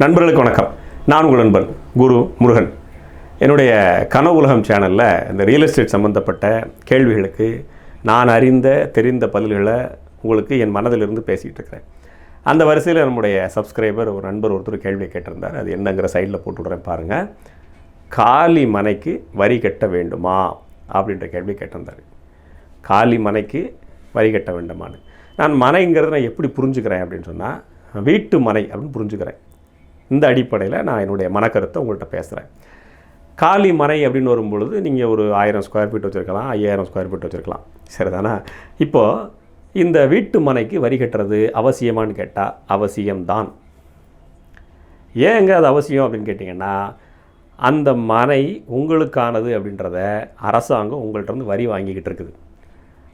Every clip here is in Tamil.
நண்பர்களுக்கு வணக்கம். நான் உங்கள் நண்பன் குரு முருகன். என்னுடைய கனவு உலகம் சேனலில் இந்த ரியல் எஸ்டேட் சம்மந்தப்பட்ட கேள்விகளுக்கு நான் அறிந்த தெரிந்த பதில்களை உங்களுக்கு என் மனதிலிருந்து பேசிகிட்டு இருக்கிறேன். அந்த வரிசையில் நம்முடைய சப்ஸ்கிரைபர் ஒரு நண்பர் ஒருத்தர் கேள்வியை கேட்டிருந்தார். அது என்னங்கிற சைடில் போட்டுவிட்றேன் பாருங்கள் காலி மனைக்கு வரி கட்ட வேண்டுமா? அப்படின்ற கேள்வி கேட்டிருந்தார். காலி மனைக்கு வரி கட்ட வேண்டுமான்னு. நான் மனைங்கிறத நான் எப்படி புரிஞ்சுக்கிறேன் அப்படின்னு சொன்னால் வீட்டு மனை அப்படின்னு புரிஞ்சுக்கிறேன். இந்த அடிப்படையில் நான் என்னுடைய மனக்கருத்தை உங்கள்கிட்ட பேசுகிறேன் காலி மனை அப்படின்னு வரும்பொழுது நீங்கள் ஒரு ஆயிரம் ஸ்கொயர் ஃபீட் வச்சுருக்கலாம் ஐயாயிரம் ஸ்கொயர் ஃபீட் வச்சுருக்கலாம். சரிதானா? இப்போது இந்த வீட்டு மனைக்கு வரி கட்டுறது அவசியமான்னு கேட்டால் அவசியம்தான். ஏங்க அது அவசியம் அப்படின்னு கேட்டிங்கன்னா அந்த மனை உங்களுக்கானது அப்படின்றத அரசாங்கம் உங்கள்கிட்ட இருந்து வரி வாங்கிக்கிட்டு இருக்குது.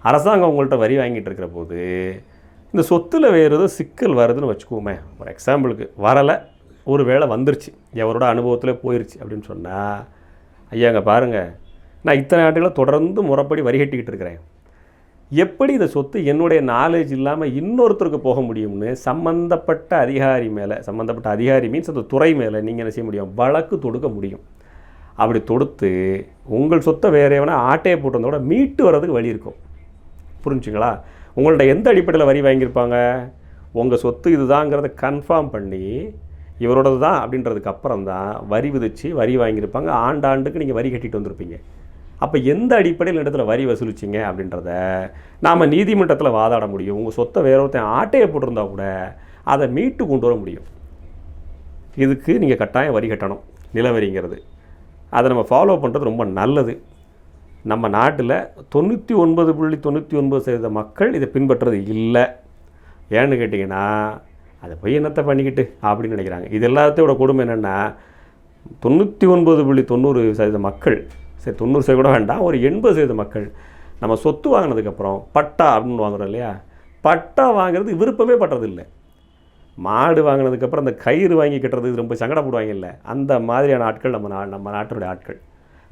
அரசாங்கம் உங்கள்கிட்ட வரி வாங்கிட்டு இருக்கிற போது இந்த சொத்தில் வேறு ஏதோ சிக்கல் வருதுன்னு வச்சுக்குவோமே ஒரு எக்ஸாம்பிளுக்கு வரலை ஒரு வேளை வந்துருச்சு. எவரோட அனுபவத்தில் போயிருச்சு அப்படின்னு சொன்னால் ஐயாங்க பாருங்கள் நான் இத்தனை ஆண்டுகளை தொடர்ந்து முறைப்படி வரி கட்டிக்கிட்டு இருக்கிறேன். எப்படி இந்த சொத்து என்னுடைய நாலேஜ் இல்லாமல் இன்னொருத்தருக்கு போக முடியும்னு சம்மந்தப்பட்ட அதிகாரி மேலே சம்மந்தப்பட்ட அதிகாரி மீன்ஸ் அந்த துறை மேலே நீங்கள் என்ன செய்ய முடியும்? வழக்கு தொடுக்க முடியும். அப்படி தொடுத்து உங்கள் சொத்தை வேறு எவனா ஆட்டையை போட்டிருந்தோட மீட்டு வர்றதுக்கு வழி இருக்கும். புரிஞ்சுங்களா? உங்கள்ட்ட எந்த அடிப்படையில் வரி வாங்கியிருப்பாங்க? உங்கள் சொத்து இதுதாங்கிறத கன்ஃபார்ம் பண்ணி இவரோடது தான் அப்படின்றதுக்கு அப்புறம் தான் வரி விதித்து வரி வாங்கியிருப்பாங்க. ஆண்டாண்டுக்கு நீங்கள் வரி கட்டிட்டு வந்திருப்பீங்க. அப்போ எந்த அடிப்படையில் இடத்துல வரி வசூலிச்சிங்க அப்படின்றத நாம் நீதிமன்றத்தில் வாதாட முடியும். உங்கள் சொத்தை வேற ஒருத்தன் ஆட்டையை போட்டிருந்தா கூட அதை மீட்டு கொண்டு வர முடியும். இதுக்கு நீங்கள் கட்டாயம் வரி கட்டணும் நிலவரிங்கிறது. அதை நம்ம ஃபாலோ பண்ணுறது ரொம்ப நல்லது. நம்ம நாட்டில் தொண்ணூற்றி ஒன்பது புள்ளி தொண்ணூற்றி ஒன்பது சதவீத மக்கள் இதை பின்பற்றுறது இல்லை. ஏன்னு கேட்டிங்கன்னா அதை போய் என்னத்தை பண்ணிக்கிட்டு அப்படின்னு நினைக்கிறாங்க. இது எல்லாத்தையோட கொடுமை என்னென்னா தொண்ணூற்றி ஒன்பது புள்ளி தொண்ணூறு சதவீத மக்கள் சரி தொண்ணூறு சதவீதம் கூட வேண்டாம் ஒரு எண்பது சதவீத மக்கள் நம்ம சொத்து வாங்கினதுக்கப்புறம் பட்டா அப்படின்னு வாங்குறோம் இல்லையா? பட்டா வாங்குறது விருப்பமே படுறதில்லை மாடு வாங்கினதுக்கப்புறம் அந்த கயிறு வாங்கி கட்டுறது ரொம்ப சங்கடப்படுவாங்க இல்லை? அந்த மாதிரியான ஆட்கள் நம்ம நா நம்ம நாட்டினுடைய ஆட்கள்.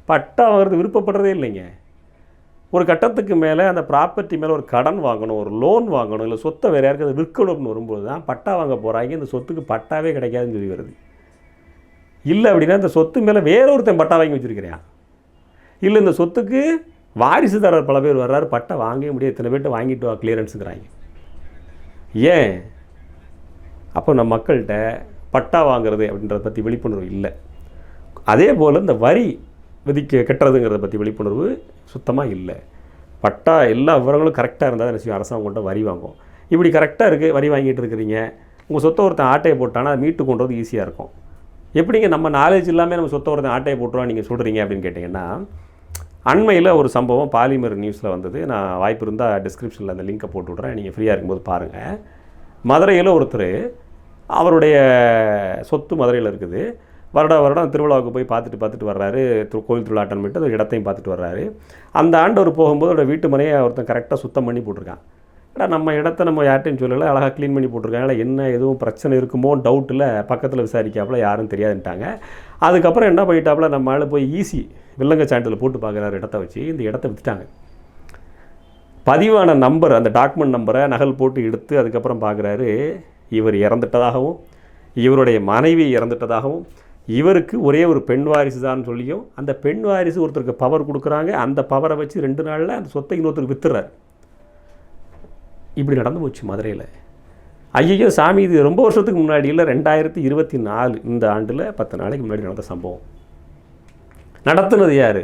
பட்டா வாங்குறது விருப்பப்படுறதே இல்லைங்க. ஒரு கட்டத்துக்கு மேலே அந்த ப்ராப்பர்ட்டி மேலே ஒரு கடன் வாங்கணும் ஒரு லோன் வாங்கணும் இல்லை சொத்தை வேறு யாருக்கு அதை விற்கணும்னு வரும்போது தான் பட்டா வாங்க போகிறாங்க இந்த சொத்துக்கு பட்டாவே கிடைக்காதுன்னு சொல்லி வருது. இல்லை அப்படின்னா இந்த சொத்து மேலே வேற ஒருத்தன் பட்டா வாங்கி வச்சுருக்கிறேன். இல்லை இந்த சொத்துக்கு வாரிசுதாரர் பல பேர் வர்றாரு பட்டா வாங்கவே முடியாது. இத்தனை பேர்ட்ட வாங்கிட்டு வா கிளியரன்ஸுங்கிறாங்க ஏன்? அப்போ நம்ம மக்கள்கிட்ட பட்டா வாங்குறது அப்படின்றத பற்றி விழிப்புணர்வு இல்லை. அதே போல் இந்த வரி விதிக்க கட்டுறதுங்கிறத பற்றி விழிப்புணர்வு சுத்தமாக இல்லை. பட்டா எல்லா விவரங்களும் கரெக்டாக இருந்தால் என்ன செய்யும் அரசாங்கம்கிட்ட வரி வாங்கும். இப்படி கரெக்டாக இருக்குது வரி வாங்கிட்டு இருக்கிறீங்க. உங்கள் சொத்தை ஒருத்தன் ஆட்டையை போட்டானா அதை மீட்டு கொண்டு வந்து ஈஸியாக இருக்கும். எப்படிங்க நம்ம நாலேஜ் இல்லாமல் நம்ம சொத்தை ஒருத்தன் ஆட்டையை போட்டுருவோம் நீங்கள் சொல்கிறீங்க அப்படின்னு கேட்டிங்கன்னா அண்மையில் ஒரு சம்பவம் பாலிமர் நியூஸில் வந்தது. நான் வாய்ப்பு இருந்தால் டிஸ்கிரிப்ஷனில் அந்த லிங்கை போட்டு விட்றேன். நீங்கள் ஃப்ரீயாக இருக்கும்போது பாருங்கள் மதுரையில் ஒருத்தர் அவருடைய சொத்து மதுரையில் இருக்குது. வருட வருடம் திருவிழாவுக்கு போய் பார்த்துட்டு பார்த்துட்டு வர்றாரு. திரு- கோயில் திருவிழா அட்டன் பண்ணிட்டு அந்த இடத்தையும் பார்த்துட்டு வர்றாரு. அந்த ஆண்டவர் போகும்போது அவரோட வீட்டு மனையை ஒருத்தன் கரெக்டாக சுத்தம் பண்ணி போட்டிருக்கான். ஏடா நம்ம இடத்த நம்ம யார்ட்டையும் சொல்லலை அழகாக க்ளீன் பண்ணி போட்டிருக்காங்க. என்ன எதுவும் பிரச்சனை இருக்குமோ டவுட்டில் பக்கத்தில் விசாரிக்காப்புல யாரும் தெரியாதுன்ட்டாங்க. அதுக்கப்புறம் என்ன பண்ணிட்டாப்புல நம்ம ஆள் போய் ஈஸி வில்லங்க சான்றிதழ் போட்டு பார்க்குறாரு இடத்த வச்சு. இந்த இடத்த விற்றுட்டாங்க பதிவான நம்பர் அந்த டாக்குமெண்ட் நம்பரை நகல் போட்டு எடுத்து அதுக்கப்புறம் பார்க்குறாரு. இவர் இறந்துட்டதாகவும் இவருடைய மனைவி இறந்துட்டதாகவும் இவருக்கு ஒரே ஒரு பெண் வாரிசு தான் சொல்லியும் அந்த பெண் வாரிசு ஒருத்தருக்கு பவர் கொடுக்குறாங்க அந்த பவரை வச்சு ரெண்டு நாளில் அந்த சொத்தை இன்னொருத்தருக்கு வித்துறாரு. இப்படி நடந்து போச்சு மதுரையில். ஐயோ சாமி இது ரொம்ப வருஷத்துக்கு முன்னாடி இல்லை ரெண்டாயிரத்தி இருபத்தி நாலு இந்த ஆண்டில் பத்து நாளைக்கு முன்னாடி நடந்த சம்பவம். நடத்துனது யார்?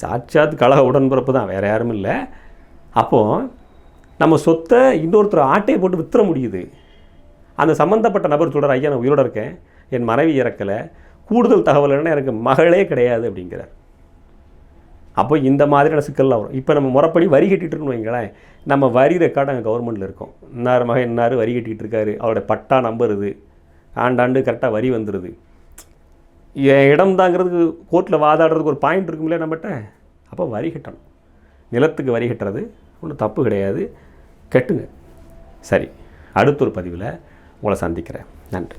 சாட்சாத் கழக உடன்பிறப்பு தான் வேறு யாரும் இல்லை. அப்போது நம்ம சொத்தை இன்னொருத்தர் ஆட்டையை போட்டு வித்துற முடியுது. அந்த சம்மந்தப்பட்ட நபர் சொல்கிறார் ஐயா நான் உயிரோட இருக்கேன். என் மனைவி இறக்கலை கூடுதல் தகவல் என்ன எனக்கு மகளே கிடையாது அப்படிங்கிறார். அப்போ இந்த மாதிரியான சிக்கல்லாம் வரும். இப்போ நம்ம முறைப்படி வரி கட்டிட்டு வைங்களேன் நம்ம வரி ரெக்கார்டு அங்கே கவர்மெண்ட்டில் இருக்கும். இன்னார் மகன் இன்னார் வரி கட்டிகிட்டு இருக்காரு. அவருடைய பட்டா நம்பர் இது. ஆண்டாண்டு கரெக்டாக வரி வந்துடுது என் இடம் தாங்கிறதுக்கு கோர்ட்டில் வாதாடுறதுக்கு ஒரு பாயிண்ட் இருக்கும்ல நம்மகிட்ட? அப்போ வரி கட்டணும். நிலத்துக்கு வரி கட்டுறது ஒன்றும் தப்பு கிடையாது. கட்டுங்க. சரி அடுத்த ஒரு பதிவில் உங்களை சந்திக்கிறேன். நன்றி.